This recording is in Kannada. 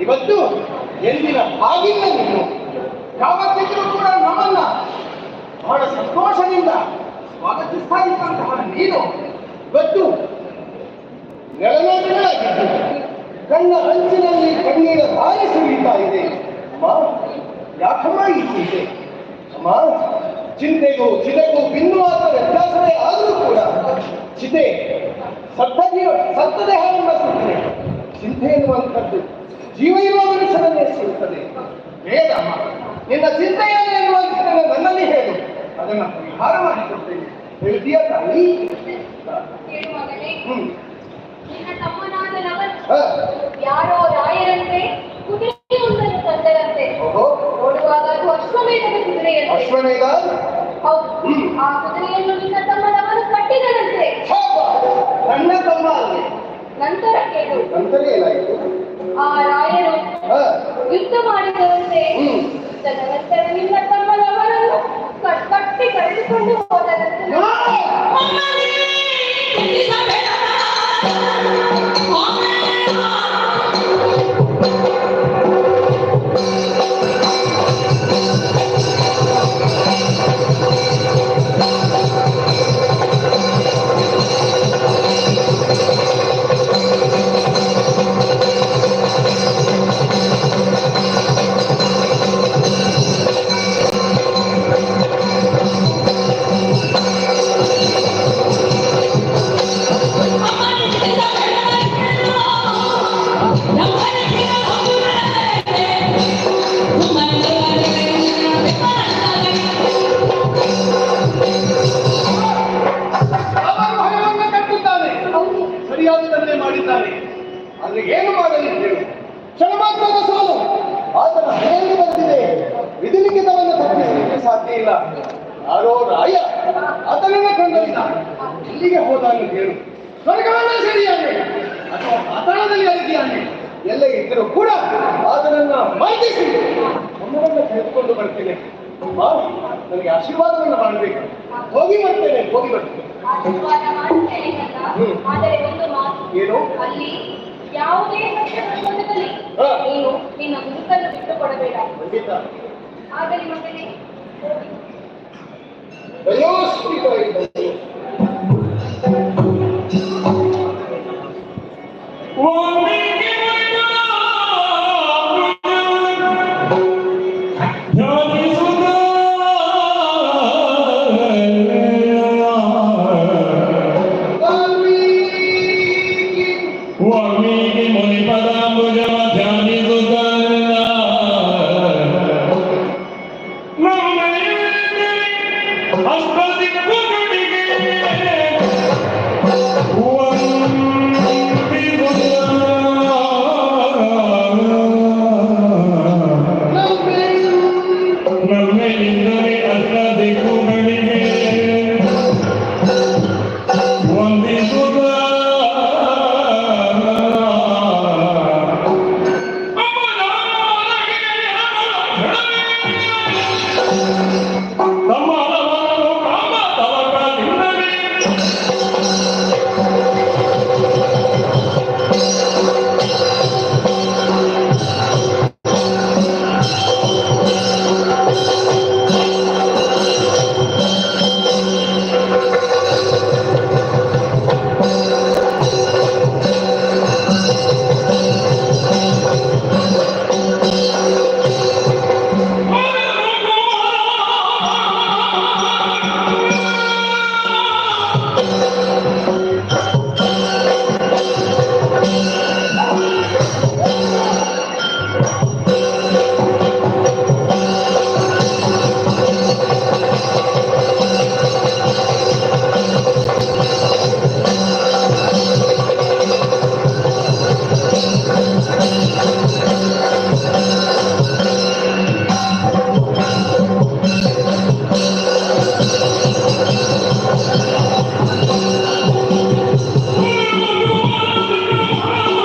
ಇವತ್ತು ಎಂದಿನ ಹಾಗಿಲ್ಲ ನೀನು. ಯಾವತ್ತಿದ್ರೂ ಕೂಡ ನಮ್ಮನ್ನ ಬಹಳ ಸಂತೋಷದಿಂದ ಸ್ವಾಗತಿಸ್ತಾ ಇದ್ದಂತಹ ನೀನು ಇವತ್ತು ನೆಲನೇರಗಳಾಗಿದ್ದು ಕಣ್ಣ ಅಂಚಿನಲ್ಲಿ ಕಣ್ಣೀರ ಬಾರಿ ಸುರಿಯುತ್ತಾ ಇದೆ. ಅಮ್ಮ, ಯಾಕಮ್ಮ ಈ ಚಿಂತೆ? ಅಮ್ಮ, ಚಿಂತೆಗೂ ಚಿತೆಗೂ ಭಿನ್ನವಾದ ವ್ಯತ್ಯಾಸವೇ ಆದರೂ ಕೂಡ ಚಿತೆ ಸತ್ತ ಜೀವ ಸತ್ತ ದೇಹವನ್ನು ಸುತ್ತದೆ ಚಿಂತೆ ಎನ್ನುವಂಥದ್ದು ಜೀವ ಇರುವ ಮನುಷ್ಯನನ್ನೇ ಸುಡುತ್ತದೆ ವೇದ. ನಿನ್ನ ಎನ್ನುವಂಥದ್ದನ್ನು ನನ್ನಲ್ಲಿ ಹೇಳು. ಅದನ್ನ ಪರಿಹಾರ ಮಾಡಿಕೊಡ್ತೇನೆ. ಹೇಳ್ತೀಯ ತಾಯಿ? ಹ್ಮ್. ನಿನ್ನ ತಮ್ಮನಾದ. ಯಾರೋ ರಾಯರಂತೆ ಕುದುರೆ ಒಂದನ್ನು ತಂದರಂತೆ. ಓಹೋ. ನೋಡುವಾಗ ಅದು ಅಶ್ವಮೇಧದ ಕುದುರೆಯಂತೆ. ಅಶ್ವಮೇಧ? ಹೌದು. ಆ ಕುದುರೆಯನ್ನು ನಿನ್ನ ತಮ್ಮ ನಂತರ ಕೇಳು ನಂತರ ಏನಾಯಿತು ಆ ರಾಯರು ಹ. ಯುದ್ಧ ಮಾಡಿದರಂತೆ ಹ್ಮ್. ಯುದ್ಧದ ನಂತರ ನಿನ್ನ ತಮ್ಮ ಲವನನ್ನು ಕಟ್- ಕಟ್ಟಿ ಕರೆದುಕೊಂಡು ಹೋದರಂತೆ ಸಾಧ್ಯ ಇಲ್ಲ. ಯಾರೋ ರಾಯ ಆತನನ್ನ ಕೊಂಡೊಯ್ದ ಇಲ್ಲಿಗೆ ಹೋದಾಗ ಹೇಳು. ಸ್ವರ್ಗವನ್ನ ಸರಿಯಾನೆ. ಅಥವಾ ಪಾತಾಳದಲ್ಲಿ ಅರಿದಿಯಾನೆ ಎಲ್ಲ ಇದ್ದರೂ ಕೂಡ ಆತನನ್ನ ಮೈದಿಸಿ ನಮ್ಮನ್ನ ತೆಗೆದುಕೊಂಡು ಬರ್ತೇನೆ. ಅಮ್ಮ, ನನಗೆ ಆಶೀರ್ವಾದವನ್ನು ಮಾಡಬೇಕು. ಹೋಗಿ ಬರ್ತೇನೆ ಹೋಗಿ ಬರ್ತೇನೆ. ಏನು? ಅಲ್ಲಿ ಯಾವುದೇ. ನೀನು ನಿನ್ನ ಗುರುತನ್ನು ಬಿಟ್ಟು ಕೊಡಬೇಡ ಖಂಡಿತ. ಆಗಲಿ ಮಗನೇ The last revival Hospital, the Booker, the Booker, the Booker,